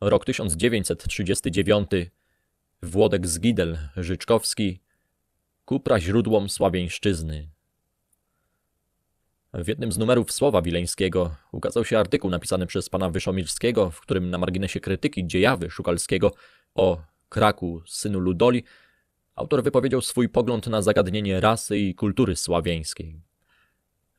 Rok 1939. Włodek Zgidel, Życzkowski. Kupra źródłom sławieńszczyzny. W jednym z numerów Słowa Wileńskiego ukazał się artykuł napisany przez pana Wyszomirskiego, w którym na marginesie krytyki dziejawy Szukalskiego o Kraku, synu Ludoli, autor wypowiedział swój pogląd na zagadnienie rasy i kultury sławieńskiej.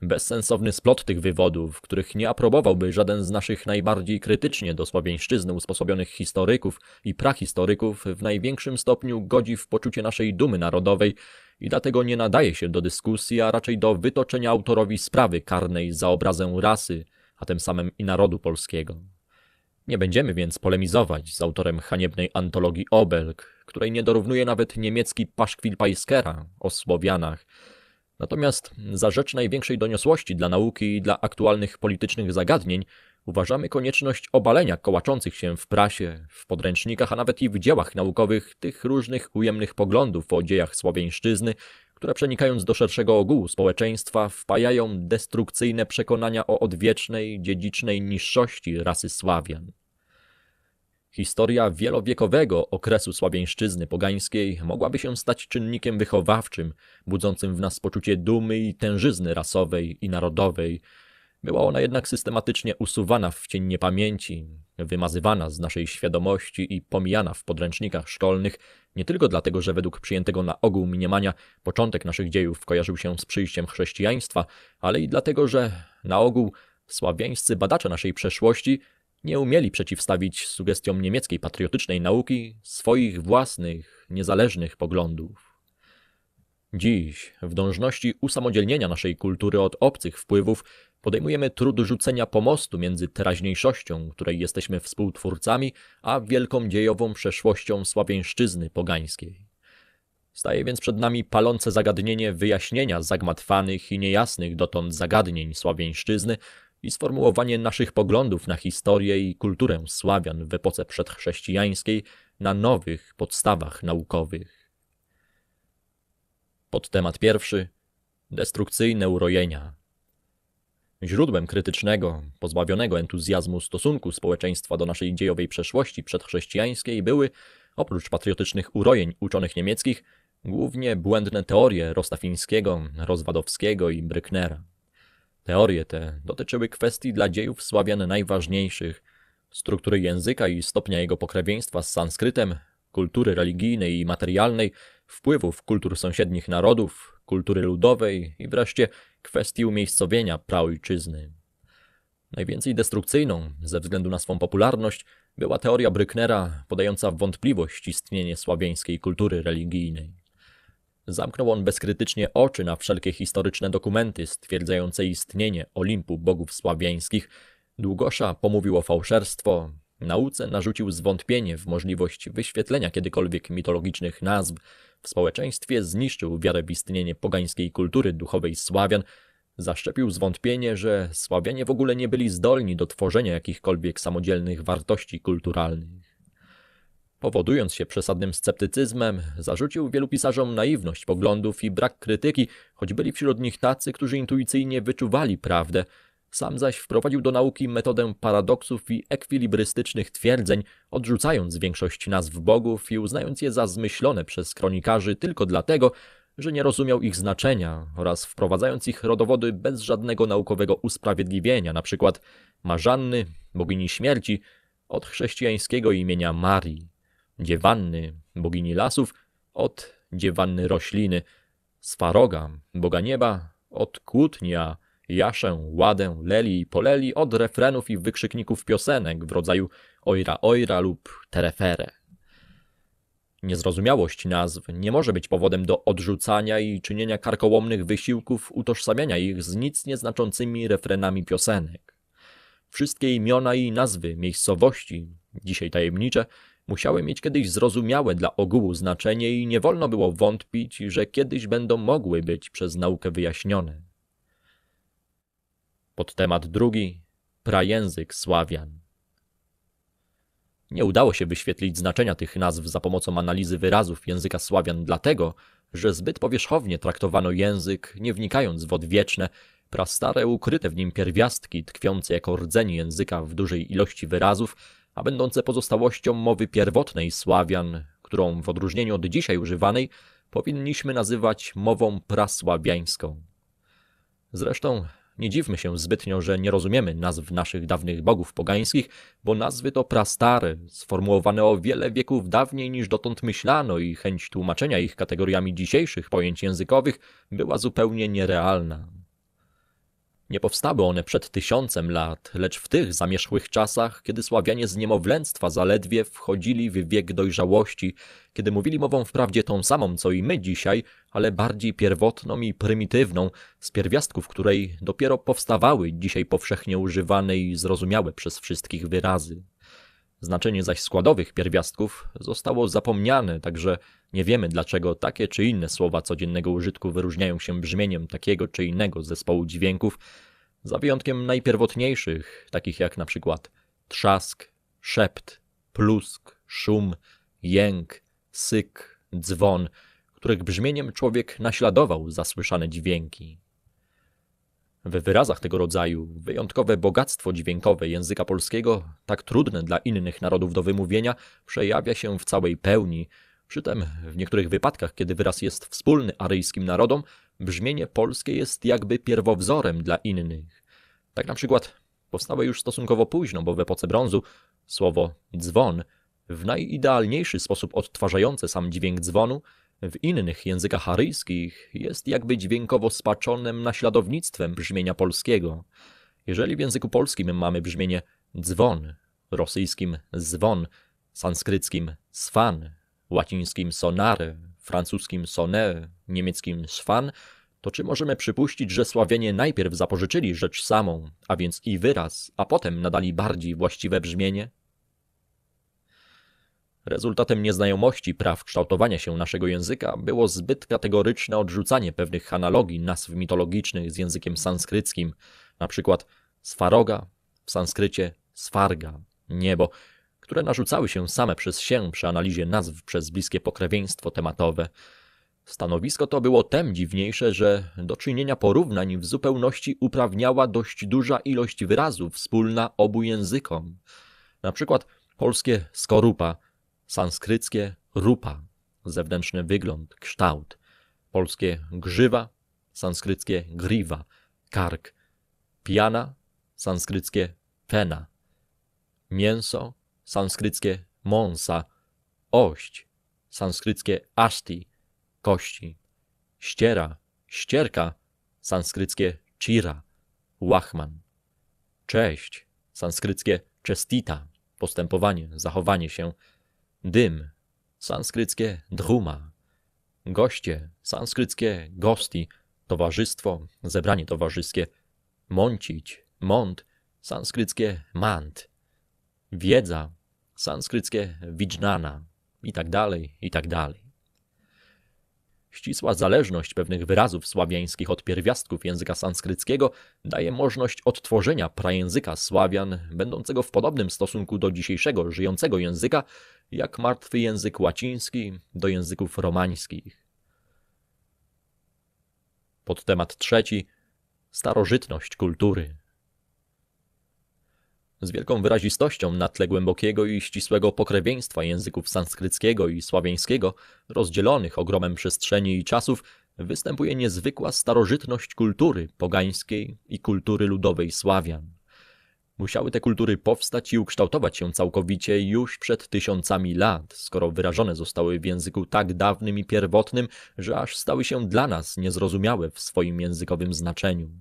Bezsensowny splot tych wywodów, których nie aprobowałby żaden z naszych najbardziej krytycznie do sławieńszczyzny usposobionych historyków i prahistoryków, w największym stopniu godzi w poczucie naszej dumy narodowej i dlatego nie nadaje się do dyskusji, a raczej do wytoczenia autorowi sprawy karnej za obrazę rasy, a tym samym i narodu polskiego. Nie będziemy więc polemizować z autorem haniebnej antologii Obelg, której nie dorównuje nawet niemiecki paszkwil Paiskera o Słowianach, Natomiast za rzecz największej doniosłości dla nauki i dla aktualnych politycznych zagadnień uważamy konieczność obalenia kołaczących się w prasie, w podręcznikach, a nawet i w dziełach naukowych tych różnych ujemnych poglądów o dziejach słowiańszczyzny, które przenikając do szerszego ogółu społeczeństwa wpajają destrukcyjne przekonania o odwiecznej, dziedzicznej niższości rasy Sławian. Historia wielowiekowego okresu sławieńszczyzny pogańskiej mogłaby się stać czynnikiem wychowawczym, budzącym w nas poczucie dumy i tężyzny rasowej i narodowej. Była ona jednak systematycznie usuwana w cień niepamięci, wymazywana z naszej świadomości i pomijana w podręcznikach szkolnych, nie tylko dlatego, że według przyjętego na ogół mniemania początek naszych dziejów kojarzył się z przyjściem chrześcijaństwa, ale i dlatego, że na ogół sławiańscy badacze naszej przeszłości nie umieli przeciwstawić sugestiom niemieckiej patriotycznej nauki swoich własnych, niezależnych poglądów. Dziś, w dążności usamodzielnienia naszej kultury od obcych wpływów, podejmujemy trud rzucenia pomostu między teraźniejszością, której jesteśmy współtwórcami, a wielką dziejową przeszłością sławieńszczyzny pogańskiej. Staje więc przed nami palące zagadnienie wyjaśnienia zagmatwanych i niejasnych dotąd zagadnień sławieńszczyzny i sformułowanie naszych poglądów na historię i kulturę Sławian w epoce przedchrześcijańskiej na nowych podstawach naukowych. Podtemat pierwszy destrukcyjne urojenia. Źródłem krytycznego, pozbawionego entuzjazmu stosunku społeczeństwa do naszej dziejowej przeszłości przedchrześcijańskiej były, oprócz patriotycznych urojeń uczonych niemieckich, głównie błędne teorie Rostafińskiego, Rozwadowskiego i Brücknera. Teorie te dotyczyły kwestii dla dziejów Sławian najważniejszych, struktury języka i stopnia jego pokrewieństwa z sanskrytem, kultury religijnej i materialnej, wpływów kultur sąsiednich narodów, kultury ludowej i wreszcie kwestii umiejscowienia praojczyzny. Najwięcej destrukcyjną, ze względu na swą popularność, była teoria Brücknera podająca wątpliwość istnienie sławieńskiej kultury religijnej. Zamknął on bezkrytycznie oczy na wszelkie historyczne dokumenty stwierdzające istnienie Olimpu bogów sławiańskich. Długosza pomówił o fałszerstwo, nauce narzucił zwątpienie w możliwość wyświetlenia kiedykolwiek mitologicznych nazw, w społeczeństwie zniszczył wiarę w istnienie pogańskiej kultury duchowej Sławian, zaszczepił zwątpienie, że Sławianie w ogóle nie byli zdolni do tworzenia jakichkolwiek samodzielnych wartości kulturalnych. Powodując się przesadnym sceptycyzmem, zarzucił wielu pisarzom naiwność poglądów i brak krytyki, choć byli wśród nich tacy, którzy intuicyjnie wyczuwali prawdę. Sam zaś wprowadził do nauki metodę paradoksów i ekwilibrystycznych twierdzeń, odrzucając większość nazw bogów i uznając je za zmyślone przez kronikarzy tylko dlatego, że nie rozumiał ich znaczenia oraz wprowadzając ich rodowody bez żadnego naukowego usprawiedliwienia, na przykład Marzanny, bogini śmierci, od chrześcijańskiego imienia Marii dziewanny, bogini lasów, od dziewanny rośliny, Swaroga, boga nieba, od kłótnia, jaszę, ładę, leli i poleli, od refrenów i wykrzykników piosenek w rodzaju ojra ojra lub terefere. Niezrozumiałość nazw nie może być powodem do odrzucania i czynienia karkołomnych wysiłków utożsamiania ich z nic nieznaczącymi refrenami piosenek. Wszystkie imiona i nazwy miejscowości, dzisiaj tajemnicze, musiały mieć kiedyś zrozumiałe dla ogółu znaczenie i nie wolno było wątpić, że kiedyś będą mogły być przez naukę wyjaśnione. Pod temat drugi prajęzyk Sławian. Nie udało się wyświetlić znaczenia tych nazw za pomocą analizy wyrazów języka Sławian, dlatego, że zbyt powierzchownie traktowano język, nie wnikając w odwieczne, prastare, ukryte w nim pierwiastki tkwiące jako rdzeń języka w dużej ilości wyrazów, a będące pozostałością mowy pierwotnej Sławian, którą w odróżnieniu od dzisiaj używanej powinniśmy nazywać mową prasławiańską. Zresztą nie dziwmy się zbytnio, że nie rozumiemy nazw naszych dawnych bogów pogańskich, bo nazwy to prastare, sformułowane o wiele wieków dawniej niż dotąd myślano i chęć tłumaczenia ich kategoriami dzisiejszych pojęć językowych była zupełnie nierealna. Nie powstały one przed tysiącem lat, lecz w tych zamierzchłych czasach, kiedy Sławianie z niemowlęctwa zaledwie wchodzili w wiek dojrzałości, kiedy mówili mową wprawdzie tą samą, co i my dzisiaj, ale bardziej pierwotną i prymitywną, z pierwiastków której dopiero powstawały dzisiaj powszechnie używane i zrozumiałe przez wszystkich wyrazy. Znaczenie zaś składowych pierwiastków zostało zapomniane, także nie wiemy dlaczego takie czy inne słowa codziennego użytku wyróżniają się brzmieniem takiego czy innego zespołu dźwięków, za wyjątkiem najpierwotniejszych, takich jak na przykład trzask, szept, plusk, szum, jęk, syk, dzwon, których brzmieniem człowiek naśladował zasłyszane dźwięki. W wyrazach tego rodzaju wyjątkowe bogactwo dźwiękowe języka polskiego, tak trudne dla innych narodów do wymówienia, przejawia się w całej pełni. Przytem w niektórych wypadkach, kiedy wyraz jest wspólny aryjskim narodom, brzmienie polskie jest jakby pierwowzorem dla innych. Tak na przykład powstałe już stosunkowo późno, bo w epoce brązu słowo dzwon w najidealniejszy sposób odtwarzające sam dźwięk dzwonu w innych językach aryjskich jest jakby dźwiękowo spaczonym naśladownictwem brzmienia polskiego. Jeżeli w języku polskim mamy brzmienie dzwon, rosyjskim zwon, sanskryckim swan, łacińskim sonare, francuskim sonne, niemieckim szwan, to czy możemy przypuścić, że Sławianie najpierw zapożyczyli rzecz samą, a więc i wyraz, a potem nadali bardziej właściwe brzmienie? Rezultatem nieznajomości praw kształtowania się naszego języka było zbyt kategoryczne odrzucanie pewnych analogii nazw mitologicznych z językiem sanskryckim, na przykład swaroga, w sanskrycie swarga, niebo, które narzucały się same przez się przy analizie nazw przez bliskie pokrewieństwo tematowe. Stanowisko to było tem dziwniejsze, że do czynienia porównań w zupełności uprawniała dość duża ilość wyrazów wspólna obu językom. Na przykład polskie skorupa – sanskryckie rupa, zewnętrzny wygląd, kształt, polskie grzywa, sanskryckie griwa, kark, piana, sanskryckie fena, mięso, sanskryckie monsa, ość, sanskryckie aszti, kości, ściera, ścierka, sanskryckie chira, łachman, cześć, sanskryckie czestita, postępowanie, zachowanie się, Dym, sanskryckie druma. Goście, sanskryckie gosti. Towarzystwo, zebranie towarzyskie. Mącić, mąt, sanskryckie mant. Wiedza, sanskryckie widżnana. I tak dalej, i tak dalej. Ścisła zależność pewnych wyrazów sławiańskich od pierwiastków języka sanskryckiego daje możliwość odtworzenia prajęzyka Sławian, będącego w podobnym stosunku do dzisiejszego żyjącego języka, jak martwy język łaciński do języków romańskich. Pod temat trzeci starożytność kultury. Z wielką wyrazistością na tle głębokiego i ścisłego pokrewieństwa języków sanskryckiego i sławiańskiego, rozdzielonych ogromem przestrzeni i czasów, występuje niezwykła starożytność kultury pogańskiej i kultury ludowej Sławian. Musiały te kultury powstać i ukształtować się całkowicie już przed tysiącami lat, skoro wyrażone zostały w języku tak dawnym i pierwotnym, że aż stały się dla nas niezrozumiałe w swoim językowym znaczeniu.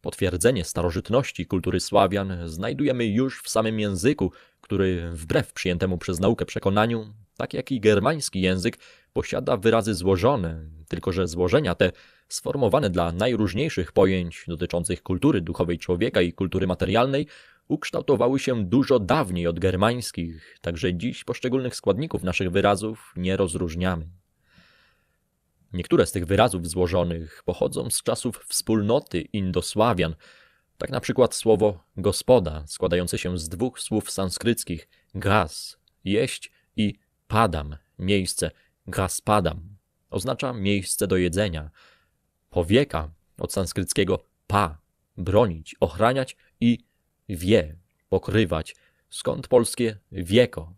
Potwierdzenie starożytności kultury Sławian znajdujemy już w samym języku, który wbrew przyjętemu przez naukę przekonaniu, tak jak i germański język, posiada wyrazy złożone, tylko że złożenia te, sformowane dla najróżniejszych pojęć dotyczących kultury duchowej człowieka i kultury materialnej, ukształtowały się dużo dawniej od germańskich, także dziś poszczególnych składników naszych wyrazów nie rozróżniamy. Niektóre z tych wyrazów złożonych pochodzą z czasów wspólnoty Indosławian, tak na przykład słowo gospoda, składające się z dwóch słów sanskryckich gas, jeść i padam, miejsce, gaspadam, oznacza miejsce do jedzenia. Powieka od sanskryckiego pa, bronić, ochraniać i wie, pokrywać, skąd polskie wieko.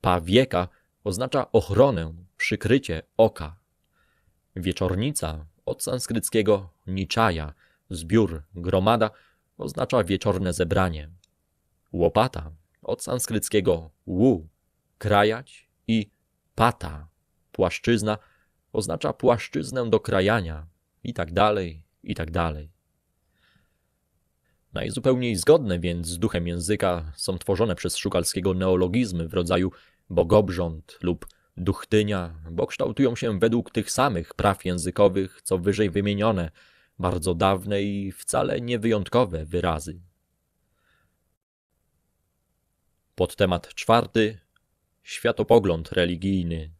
Pa wieka oznacza ochronę, przykrycie oka. Wieczornica od sanskryckiego niczaja, zbiór, gromada, oznacza wieczorne zebranie. Łopata od sanskryckiego wu, krajać i pata, płaszczyzna, oznacza płaszczyznę do krajania i tak dalej, i tak dalej. Najzupełniej zgodne więc z duchem języka są tworzone przez Szukalskiego neologizmy w rodzaju bogobrząd lub duchtynia, bo kształtują się według tych samych praw językowych, co wyżej wymienione, bardzo dawne i wcale niewyjątkowe wyrazy. Pod temat czwarty światopogląd religijny.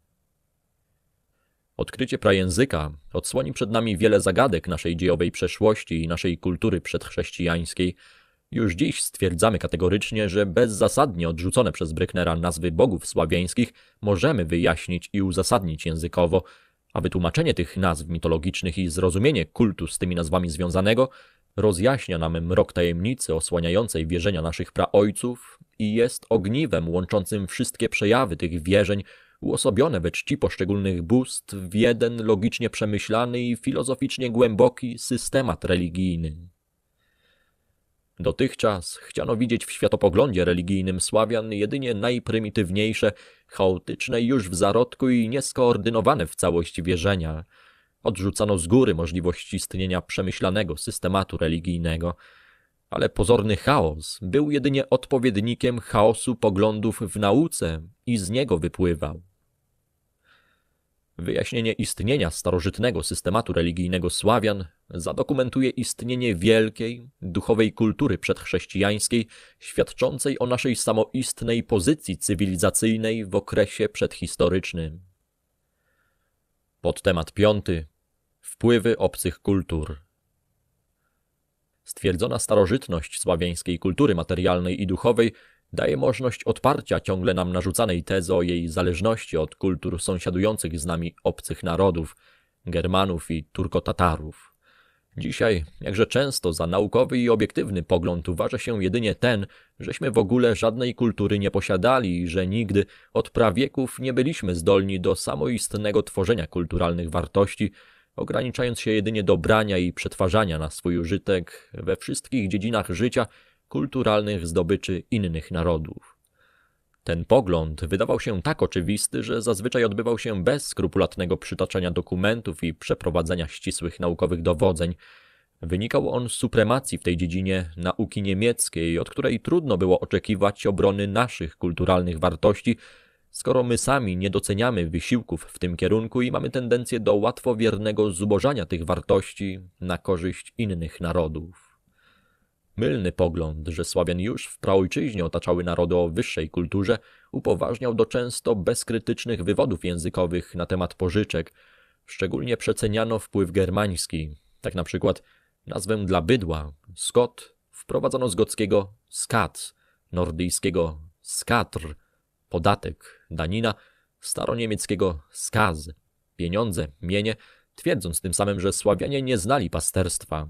Odkrycie prajęzyka odsłoni przed nami wiele zagadek naszej dziejowej przeszłości i naszej kultury przedchrześcijańskiej. Już dziś stwierdzamy kategorycznie, że bezzasadnie odrzucone przez Bryknera nazwy bogów sławiańskich możemy wyjaśnić i uzasadnić językowo, a wytłumaczenie tych nazw mitologicznych i zrozumienie kultu z tymi nazwami związanego rozjaśnia nam mrok tajemnicy osłaniającej wierzenia naszych praojców i jest ogniwem łączącym wszystkie przejawy tych wierzeń uosobione we czci poszczególnych bóstw w jeden logicznie przemyślany i filozoficznie głęboki systemat religijny. Dotychczas chciano widzieć w światopoglądzie religijnym Sławian jedynie najprymitywniejsze, chaotyczne już w zarodku i nieskoordynowane w całość wierzenia. Odrzucano z góry możliwość istnienia przemyślanego systematu religijnego, ale pozorny chaos był jedynie odpowiednikiem chaosu poglądów w nauce i z niego wypływał. Wyjaśnienie istnienia starożytnego systematu religijnego Sławian zadokumentuje istnienie wielkiej, duchowej kultury przedchrześcijańskiej, świadczącej o naszej samoistnej pozycji cywilizacyjnej w okresie przedhistorycznym. Pod temat piąty Wpływy obcych kultur. Stwierdzona starożytność sławiańskiej kultury materialnej i duchowej daje możliwość odparcia ciągle nam narzucanej tezy o jej zależności od kultur sąsiadujących z nami obcych narodów, Germanów i Turkotatarów. Dzisiaj, jakże często, za naukowy i obiektywny pogląd uważa się jedynie ten, żeśmy w ogóle żadnej kultury nie posiadali i że nigdy od prawieków nie byliśmy zdolni do samoistnego tworzenia kulturalnych wartości, ograniczając się jedynie do brania i przetwarzania na swój użytek we wszystkich dziedzinach życia kulturalnych zdobyczy innych narodów. Ten pogląd wydawał się tak oczywisty, że zazwyczaj odbywał się bez skrupulatnego przytaczania dokumentów i przeprowadzenia ścisłych naukowych dowodzeń. Wynikał on z supremacji w tej dziedzinie nauki niemieckiej, od której trudno było oczekiwać obrony naszych kulturalnych wartości, skoro my sami nie doceniamy wysiłków w tym kierunku i mamy tendencję do łatwowiernego zubożania tych wartości na korzyść innych narodów. Mylny pogląd, że Sławian już w praojczyźnie otaczały narody o wyższej kulturze, upoważniał do często bezkrytycznych wywodów językowych na temat pożyczek. Szczególnie przeceniano wpływ germański. Tak na przykład nazwę dla bydła, skot, wprowadzono z gockiego skac, nordyjskiego skatr, podatek, danina, staroniemieckiego skaz, pieniądze, mienie, twierdząc tym samym, że Sławianie nie znali pasterstwa.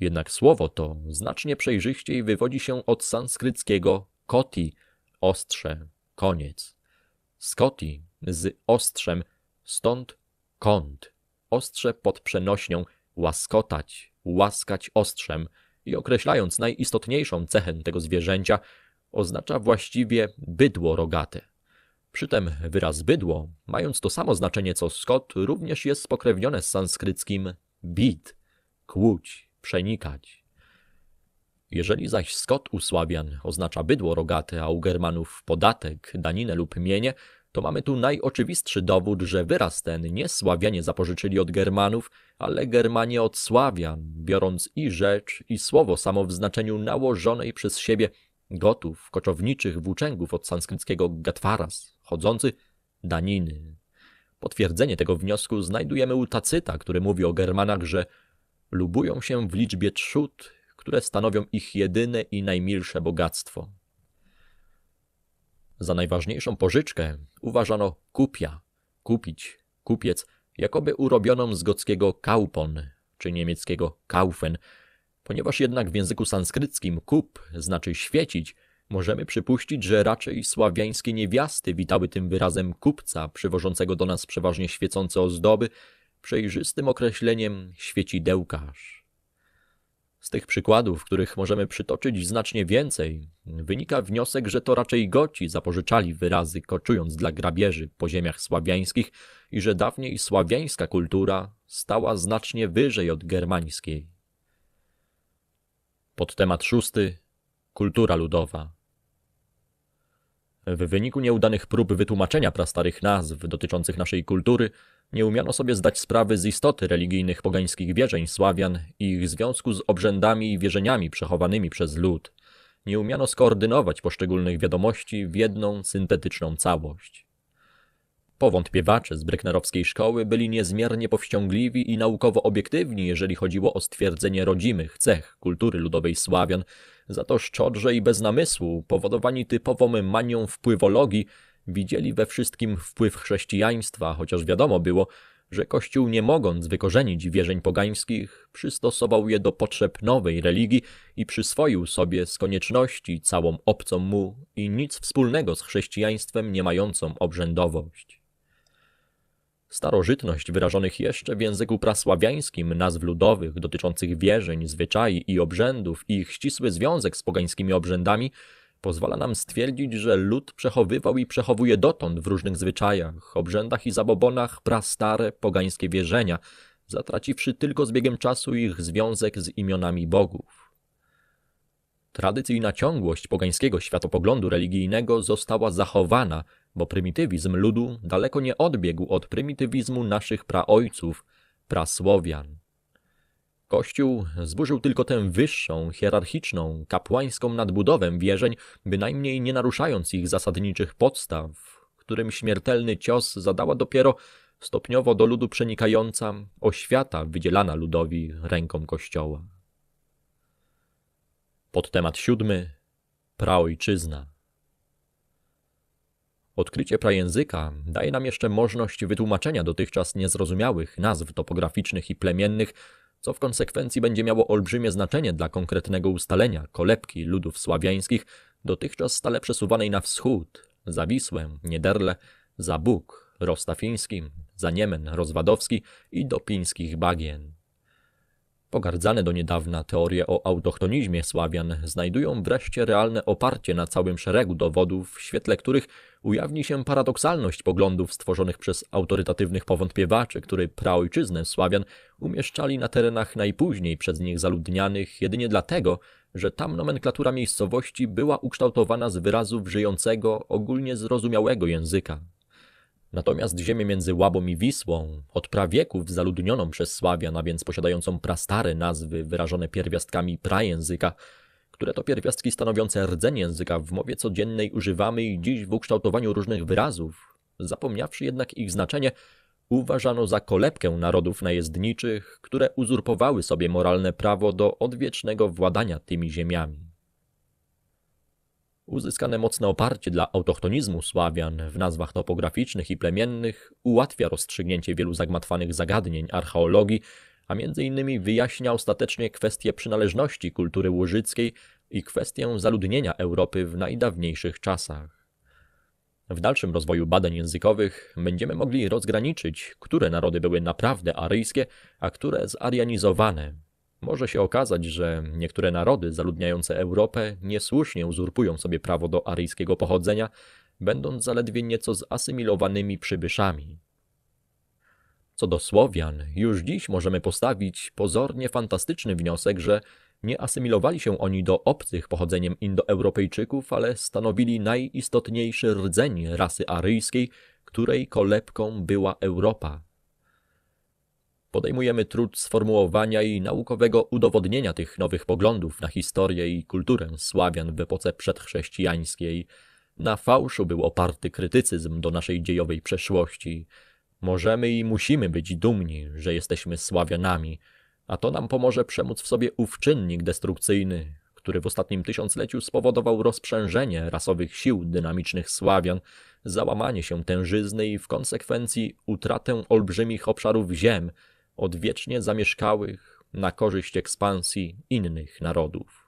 Jednak słowo to znacznie przejrzyściej wywodzi się od sanskryckiego koti, ostrze, koniec. Skoti z ostrzem, stąd kąt, ostrze pod przenośnią, łaskotać, łaskać ostrzem i określając najistotniejszą cechę tego zwierzęcia, oznacza właściwie bydło rogate. Przytem wyraz bydło, mając to samo znaczenie co skot, również jest spokrewnione z sanskryckim bit, kłuć, przenikać. Jeżeli zaś skot u Sławian oznacza bydło rogate, a u Germanów podatek, daninę lub mienie, to mamy tu najoczywistszy dowód, że wyraz ten nie Sławianie zapożyczyli od Germanów, ale Germanie od Sławian, biorąc i rzecz, i słowo samo w znaczeniu nałożonej przez siebie gotów, koczowniczych włóczęgów od sanskryckiego gatwaras, chodzący daniny. Potwierdzenie tego wniosku znajdujemy u Tacyta, który mówi o Germanach, że lubują się w liczbie trzód, które stanowią ich jedyne i najmilsze bogactwo. Za najważniejszą pożyczkę uważano kupia, kupić, kupiec, jakoby urobioną z gockiego kaupon, czy niemieckiego kaufen, Ponieważ jednak w języku sanskryckim kup znaczy świecić, możemy przypuścić, że raczej sławiańskie niewiasty witały tym wyrazem kupca, przywożącego do nas przeważnie świecące ozdoby, przejrzystym określeniem świecidełkarz. Z tych przykładów, których możemy przytoczyć znacznie więcej, wynika wniosek, że to raczej Goci zapożyczali wyrazy, koczując dla grabieży po ziemiach sławiańskich i że dawniej sławiańska kultura stała znacznie wyżej od germańskiej. Pod temat szósty kultura ludowa. W wyniku nieudanych prób wytłumaczenia prastarych nazw dotyczących naszej kultury, nie umiano sobie zdać sprawy z istoty religijnych pogańskich wierzeń Sławian i ich związku z obrzędami i wierzeniami przechowanymi przez lud. Nie umiano skoordynować poszczególnych wiadomości w jedną syntetyczną całość. Powątpiewacze z breknerowskiej szkoły byli niezmiernie powściągliwi i naukowo obiektywni, jeżeli chodziło o stwierdzenie rodzimych cech kultury ludowej Sławian, za to szczodrze i bez namysłu, powodowani typową manią wpływologii, widzieli we wszystkim wpływ chrześcijaństwa, chociaż wiadomo było, że Kościół nie mogąc wykorzenić wierzeń pogańskich, przystosował je do potrzeb nowej religii i przyswoił sobie z konieczności całą obcą mu i nic wspólnego z chrześcijaństwem nie mającą obrzędowość. Starożytność wyrażonych jeszcze w języku prasławiańskim nazw ludowych dotyczących wierzeń, zwyczai i obrzędów i ich ścisły związek z pogańskimi obrzędami pozwala nam stwierdzić, że lud przechowywał i przechowuje dotąd w różnych zwyczajach, obrzędach i zabobonach prastare pogańskie wierzenia, zatraciwszy tylko z biegiem czasu ich związek z imionami bogów. Tradycyjna ciągłość pogańskiego światopoglądu religijnego została zachowana, bo prymitywizm ludu daleko nie odbiegł od prymitywizmu naszych praojców, prasłowian. Kościół zburzył tylko tę wyższą, hierarchiczną, kapłańską nadbudowę wierzeń, bynajmniej nie naruszając ich zasadniczych podstaw, którym śmiertelny cios zadała dopiero stopniowo do ludu przenikająca oświata wydzielana ludowi ręką Kościoła. Pod temat siódmy praojczyzna. Odkrycie prajęzyka daje nam jeszcze możliwość wytłumaczenia dotychczas niezrozumiałych nazw topograficznych i plemiennych, co w konsekwencji będzie miało olbrzymie znaczenie dla konkretnego ustalenia kolebki ludów sławiańskich, dotychczas stale przesuwanej na wschód, za Wisłę, Niederle, za Bóg, Rostafiński, za Niemen, Rozwadowski i do pińskich bagien. Pogardzane do niedawna teorie o autochtonizmie Sławian znajdują wreszcie realne oparcie na całym szeregu dowodów, w świetle których ujawni się paradoksalność poglądów stworzonych przez autorytatywnych powątpiewaczy, który praojczyznę Sławian umieszczali na terenach najpóźniej przez nich zaludnianych jedynie dlatego, że tam nomenklatura miejscowości była ukształtowana z wyrazów żyjącego, ogólnie zrozumiałego języka. Natomiast ziemię między Łabą i Wisłą, od prawieków zaludnioną przez Sławian, a więc posiadającą prastare nazwy wyrażone pierwiastkami prajęzyka, które to pierwiastki stanowiące rdzeń języka w mowie codziennej używamy i dziś w ukształtowaniu różnych wyrazów, zapomniawszy jednak ich znaczenie, uważano za kolebkę narodów najezdniczych, które uzurpowały sobie moralne prawo do odwiecznego władania tymi ziemiami. Uzyskane mocne oparcie dla autochtonizmu Sławian w nazwach topograficznych i plemiennych ułatwia rozstrzygnięcie wielu zagmatwanych zagadnień archeologii, a innymi wyjaśnia ostatecznie kwestię przynależności kultury łużyckiej i kwestię zaludnienia Europy w najdawniejszych czasach. W dalszym rozwoju badań językowych będziemy mogli rozgraniczyć, które narody były naprawdę aryjskie, a które zarianizowane, może się okazać, że niektóre narody zaludniające Europę niesłusznie uzurpują sobie prawo do aryjskiego pochodzenia, będąc zaledwie nieco zasymilowanymi przybyszami. Co do Słowian, już dziś możemy postawić pozornie fantastyczny wniosek, że nie asymilowali się oni do obcych pochodzeniem Indoeuropejczyków, ale stanowili najistotniejszy rdzeń rasy aryjskiej, której kolebką była Europa podejmujemy trud sformułowania i naukowego udowodnienia tych nowych poglądów na historię i kulturę Sławian w epoce przedchrześcijańskiej. Na fałszu był oparty krytycyzm do naszej dziejowej przeszłości. Możemy i musimy być dumni, że jesteśmy Sławianami, a to nam pomoże przemóc w sobie ów czynnik destrukcyjny, który w ostatnim tysiącleciu spowodował rozprzężenie rasowych sił dynamicznych Sławian, załamanie się tężyzny i w konsekwencji utratę olbrzymich obszarów ziem, odwiecznie zamieszkałych na korzyść ekspansji innych narodów.